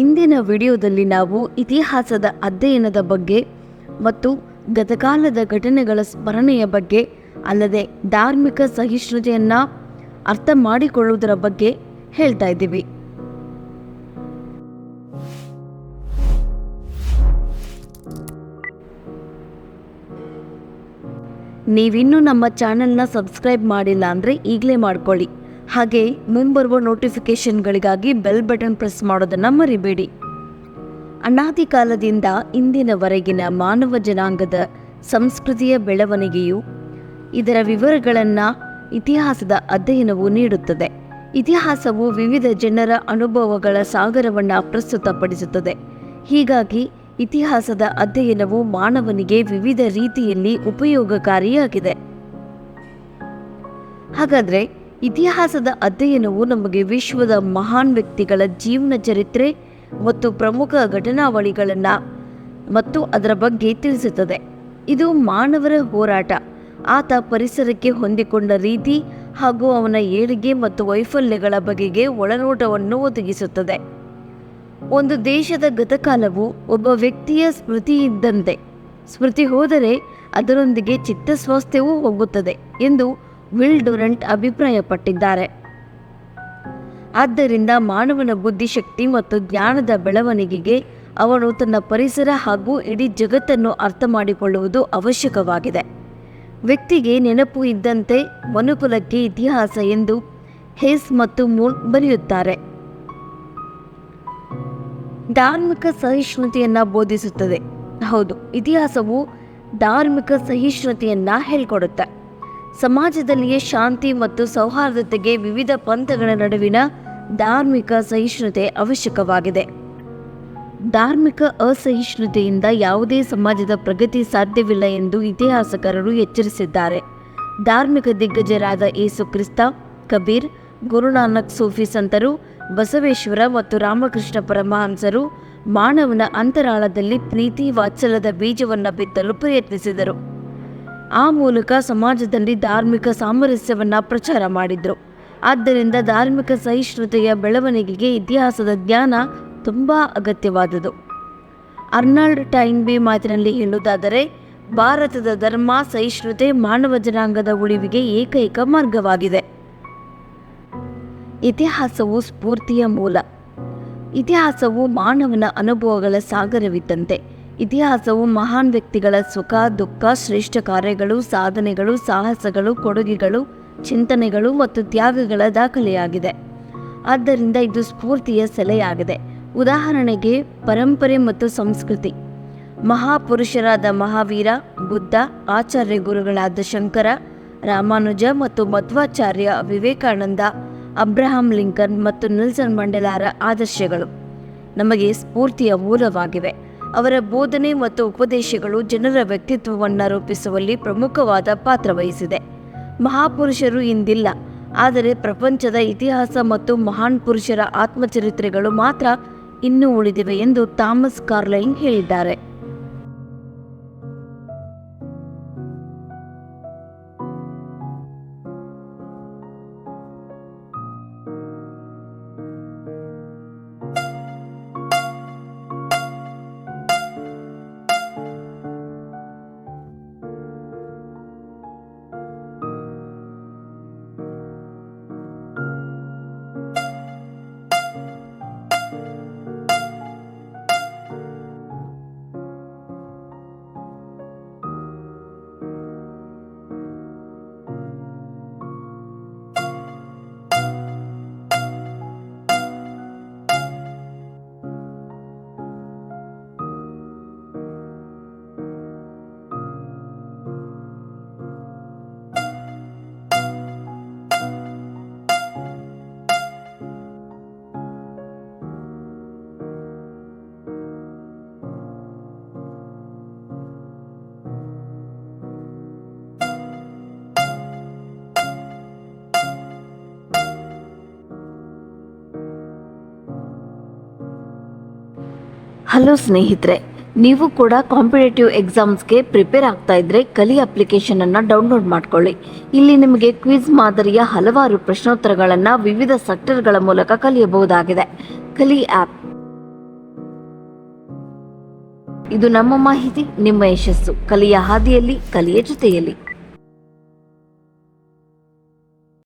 ಇಂದಿನ ವಿಡಿಯೋದಲ್ಲಿ ನಾವು ಇತಿಹಾಸದ ಅಧ್ಯಯನದ ಬಗ್ಗೆ ಮತ್ತು ಗತಕಾಲದ ಘಟನೆಗಳ ಸ್ಮರಣೆಯ ಬಗ್ಗೆ, ಅಲ್ಲದೆ ಧಾರ್ಮಿಕ ಸಹಿಷ್ಣುತೆಯನ್ನು ಅರ್ಥ ಮಾಡಿಕೊಳ್ಳುವುದರ ಬಗ್ಗೆ ಹೇಳ್ತಾ ಇದ್ದೀವಿ. ನೀವಿನ್ನೂ ನಮ್ಮ ಚಾನೆಲ್ನ ಸಬ್ಸ್ಕ್ರೈಬ್ ಮಾಡಿಲ್ಲ ಅಂದರೆ ಈಗಲೇ ಮಾಡ್ಕೊಳ್ಳಿ. ಹಾಗೆ ಮುಂಬರುವ ನೋಟಿಫಿಕೇಷನ್ಗಳಿಗಾಗಿ ಬೆಲ್ ಬಟನ್ ಪ್ರೆಸ್ ಮಾಡೋದನ್ನು ಮರಿಬೇಡಿ. ಅನಾದಿ ಕಾಲದಿಂದ ಇಂದಿನವರೆಗಿನ ಮಾನವ ಜನಾಂಗದ ಸಂಸ್ಕೃತಿಯ ಬೆಳವಣಿಗೆಯು ಇದರ ವಿವರಗಳನ್ನು ಇತಿಹಾಸದ ಅಧ್ಯಯನವು ನೀಡುತ್ತದೆ. ಇತಿಹಾಸವು ವಿವಿಧ ಜನರ ಅನುಭವಗಳ ಸಾಗರವನ್ನು ಪ್ರಸ್ತುತಪಡಿಸುತ್ತದೆ. ಹೀಗಾಗಿ ಇತಿಹಾಸದ ಅಧ್ಯಯನವು ಮಾನವನಿಗೆ ವಿವಿಧ ರೀತಿಯಲ್ಲಿ ಉಪಯೋಗಕಾರಿಯಾಗಿದೆ. ಹಾಗಾದರೆ ಇತಿಹಾಸದ ಅಧ್ಯಯನವು ನಮಗೆ ವಿಶ್ವದ ಮಹಾನ್ ವ್ಯಕ್ತಿಗಳ ಜೀವನ ಚರಿತ್ರೆ ಮತ್ತು ಪ್ರಮುಖ ಘಟನಾವಳಿಗಳನ್ನು ಮತ್ತು ಅದರ ಬಗ್ಗೆ ತಿಳಿಸುತ್ತದೆ. ಇದು ಮಾನವರ ಹೋರಾಟ. ಆತ ಪರಿಸರಕ್ಕೆ ಹೊಂದಿಕೊಂಡ ರೀತಿ ಹಾಗೂ ಅವನ ಏಳಿಗೆ ಮತ್ತು ವೈಫಲ್ಯಗಳ ಬಗೆಗೆ ಒಳನೋಟವನ್ನು ಒದಗಿಸುತ್ತದೆ. ಒಂದು ದೇಶದ ಗತಕಾಲವು ಒಬ್ಬ ವ್ಯಕ್ತಿಯ ಸ್ಮೃತಿ ಇದ್ದಂತೆ. ಸ್ಮೃತಿ ಹೋದರೆ ಅದರೊಂದಿಗೆ ಚಿತ್ತಸ್ವಾಸ್ಥ್ಯವೂ ಹೋಗುತ್ತದೆ ಎಂದು ವಿಲ್ ಡುರೆಂಟ್ ಅಭಿಪ್ರಾಯಪಟ್ಟಿದ್ದಾರೆ. ಆದ್ದರಿಂದ ಮಾನವನ ಬುದ್ಧಿಶಕ್ತಿ ಮತ್ತು ಜ್ಞಾನದ ಬೆಳವಣಿಗೆಗೆ ಅವನು ತನ್ನ ಪರಿಸರ ಹಾಗೂ ಇಡೀ ಜಗತ್ತನ್ನು ಅರ್ಥ ಮಾಡಿಕೊಳ್ಳುವುದು ಅವಶ್ಯಕವಾಗಿದೆ. ವ್ಯಕ್ತಿಗೆ ನೆನಪು ಇದ್ದಂತೆ ಮನುಕುಲಕ್ಕೆ ಇತಿಹಾಸ ಎಂದು ಹೇಸ್ ಮತ್ತು ಮೂಲ್ ಬರೆಯುತ್ತಾರೆ. ಧಾರ್ಮಿಕ ಸಹಿಷ್ಣುತೆಯನ್ನ ಬೋಧಿಸುತ್ತದೆ. ಹೌದು, ಇತಿಹಾಸವು ಧಾರ್ಮಿಕ ಸಹಿಷ್ಣುತೆಯನ್ನ ಹೇಳ್ಕೊಡುತ್ತೆ. ಸಮಾಜದಲ್ಲಿಯೇ ಶಾಂತಿ ಮತ್ತು ಸೌಹಾರ್ದತೆಗೆ ವಿವಿಧ ಪಂಥಗಳ ನಡುವಿನ ಧಾರ್ಮಿಕ ಸಹಿಷ್ಣುತೆ ಅವಶ್ಯಕವಾಗಿದೆ. ಧಾರ್ಮಿಕ ಅಸಹಿಷ್ಣುತೆಯಿಂದ ಯಾವುದೇ ಸಮಾಜದ ಪ್ರಗತಿ ಸಾಧ್ಯವಿಲ್ಲ ಎಂದು ಇತಿಹಾಸಕಾರರು ಎಚ್ಚರಿಸಿದ್ದಾರೆ. ಧಾರ್ಮಿಕ ದಿಗ್ಗಜರಾದ ಯೇಸು ಕ್ರಿಸ್ತ ಕಬೀರ್, ಗುರುನಾನಕ್ ಸೂಫಿ ಸಂತರು, ಬಸವೇಶ್ವರ ಮತ್ತು ರಾಮಕೃಷ್ಣ ಪರಮಹಂಸರು ಮಾನವನ ಅಂತರಾಳದಲ್ಲಿ ಪ್ರೀತಿ ವಾತ್ಸಲ್ಯದ ಬೀಜವನ್ನು ಬಿತ್ತಲು ಪ್ರಯತ್ನಿಸಿದರು. ಆ ಮೂಲಕ ಸಮಾಜದಲ್ಲಿ ಧಾರ್ಮಿಕ ಸಾಮರಸ್ಯವನ್ನು ಪ್ರಚಾರ ಮಾಡಿದರು. ಆದ್ದರಿಂದ ಧಾರ್ಮಿಕ ಸಹಿಷ್ಣುತೆಯ ಬೆಳವಣಿಗೆಗೆ ಇತಿಹಾಸದ ಜ್ಞಾನ ತುಂಬ ಅಗತ್ಯವಾದುದು. ಅರ್ನಾಲ್ಡ್ ಟೈನ್ಬಿ ಮಾತಿನಲ್ಲಿ ಹೇಳುವುದಾದರೆ, ಭಾರತದ ಧರ್ಮ, ಸಹಿಷ್ಣುತೆ, ಮಾನವ ಜನಾಂಗದ ಉಳಿವಿಗೆ ಏಕೈಕ ಮಾರ್ಗವಾಗಿದೆ. ಇತಿಹಾಸವು ಸ್ಫೂರ್ತಿಯ ಮೂಲ. ಇತಿಹಾಸವು ಮಾನವನ ಅನುಭವಗಳ ಸಾಗರವಿದ್ದಂತೆ. ಇತಿಹಾಸವು ಮಹಾನ್ ವ್ಯಕ್ತಿಗಳ ಸುಖ, ದುಃಖ, ಶ್ರೇಷ್ಠ ಕಾರ್ಯಗಳು, ಸಾಧನೆಗಳು, ಸಾಹಸಗಳು, ಕೊಡುಗೆಗಳು, ಚಿಂತನೆಗಳು ಮತ್ತು ತ್ಯಾಗಗಳ ದಾಖಲೆಯಾಗಿದೆ. ಆದ್ದರಿಂದ ಇದು ಸ್ಫೂರ್ತಿಯ ಸೆಲೆಯಾಗಿದೆ. ಉದಾಹರಣೆಗೆ, ಪರಂಪರೆ ಮತ್ತು ಸಂಸ್ಕೃತಿ. ಮಹಾಪುರುಷರಾದ ಮಹಾವೀರ, ಬುದ್ಧ, ಆಚಾರ್ಯ ಗುರುಗಳಾದ ಶಂಕರ, ರಾಮಾನುಜ ಮತ್ತು ಮಧ್ವಾಚಾರ್ಯ ವಿವೇಕಾನಂದ, ಅಬ್ರಹಾಂ ಲಿಂಕನ್ ಮತ್ತು ನೆಲ್ಸನ್ ಮಂಡೇಲಾರ ಆದರ್ಶಗಳು. ನಮಗೆ ಸ್ಫೂರ್ತಿಯ ಮೂಲವಾಗಿವೆ. ಅವರ ಬೋಧನೆ ಮತ್ತು ಉಪದೇಶಗಳು ಜನರ ವ್ಯಕ್ತಿತ್ವವನ್ನು ರೂಪಿಸುವಲ್ಲಿ ಪ್ರಮುಖವಾದ ಪಾತ್ರ ವಹಿಸಿದೆ. ಮಹಾಪುರುಷರು ಇಂದಿಲ್ಲ, ಆದರೆ ಪ್ರಪಂಚದ ಇತಿಹಾಸ ಮತ್ತು ಮಹಾನ್ ಪುರುಷರ ಆತ್ಮಚರಿತ್ರೆಗಳು ಮಾತ್ರ ಇನ್ನೂ ಉಳಿದಿವೆ ಎಂದು ಥಾಮಸ್ ಕಾರ್ಲೈನ್ ಹೇಳಿದ್ದಾರೆ. ಹಲೋ ಸ್ನೇಹಿತರೆ, ನೀವು ಕೂಡ ಕಾಂಪಿಟೇಟಿವ್ ಎಕ್ಸಾಮ್ಸ್ಗೆ ಪ್ರಿಪೇರ್ ಆಗ್ತಾ ಇದ್ರೆ ಕಲಿ ಅಪ್ಲಿಕೇಶನನ್ನು ಡೌನ್ಲೋಡ್ ಮಾಡ್ಕೊಳ್ಳಿ. ಇಲ್ಲಿ ನಿಮಗೆ ಕ್ವಿಜ್ ಮಾದರಿಯ ಹಲವಾರು ಪ್ರಶ್ನೋತ್ತರಗಳನ್ನು ವಿವಿಧ ಸೆಕ್ಟರ್ಗಳ ಮೂಲಕ ಕಲಿಯಬಹುದಾಗಿದೆ. ಕಲಿ ಆಪ್ ಇದು ನಮ್ಮ ಮಾಹಿತಿ, ನಿಮ್ಮ ಯಶಸ್ಸು. ಕಲಿಯ ಹಾದಿಯಲ್ಲಿ, ಕಲಿಯ ಜೊತೆಯಲ್ಲಿ.